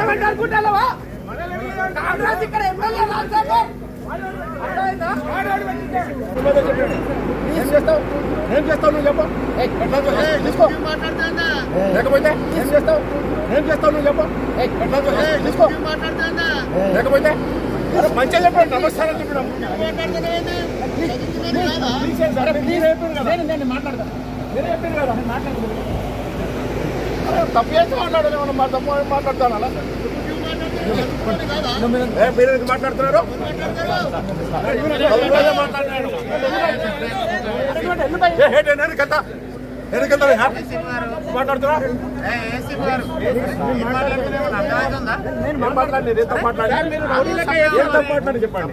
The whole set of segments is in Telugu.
ఉండమంటే అనుకుంటావా కాంగ్రెస్ ఇక్కడ ఎమ్మెల్యే రాజ్యాంగం? ఏం చేస్తావు నువ్వు చెప్పు తీసుకో లేకపోతే ఏం చేస్తావు ఏం చేస్తావు నువ్వు చెప్పు తీసుకో లేకపోతే మంచిగా చెప్పండి నమస్కారం చెప్పడం చెప్పారు కదా నేను మాట్లాడతాను చెప్పారు కదా అరే, తప్పు చేస్తే మాట్లాడాలి మనం మా తప్పు మాట్లాడతాను అలా మీరు ఎందుకు మాట్లాడుతున్నారు చదువులోనే మాట్లాడినాడు. ఏ, హేట్ ఏంటి? ఎందుకంత? ఎందుకంత? హా? మాట్లాడుతున్నా ఏం మాట్లాడలేదు? ఏం తప్పు మాట్లాడాను? ఏం తప్పు మాట్లాడాను చెప్పండి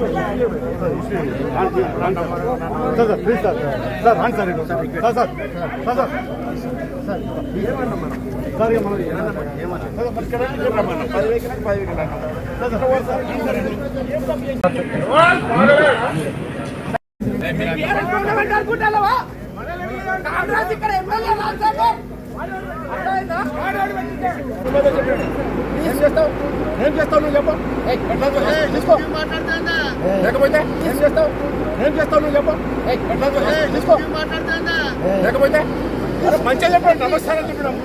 పట్టుకొని ఏం మాట్లాడుతున్నావు? ఎమ్మెల్యేని పట్టుకొని ఏం మాట్లాడుతున్నావు? ఒక రౌడీ లెక్క యూజ్ చేస్తున్నావు. ఏం తప్పు మాట్లాడాను ప్రోగ్రామ్ అంతా క్యాన్సిల్ చేద్దాం కంటే. ఎట్లా చేస్తున్నావు? ఎట్లా చేస్తున్నావు? Sir sir please sir sir రాండి సార్ ఇటు. Sir sir sir sir sir sir ఇక మనం సార్, మరి ఇక్కడ చెప్పమన్నా. పది వేలు పది వేలు అన్నా. Sir sir sir TRS ఉండమంటే అనుకుంటావా Congress ఇక్కడ ఎమ్మెల్యే రాజ్యాంగం అర్థమైందా? ఏం చేస్తావు ఏం చేస్తావు నువ్వు చెప్పు తీసుకో లేకపోతే ఏం చేస్తావు ఏం చేస్తావు నువ్వు చెప్పు తీసుకో లేకపోతే మంచిగా చెప్పండి నమస్కారం చెప్పడం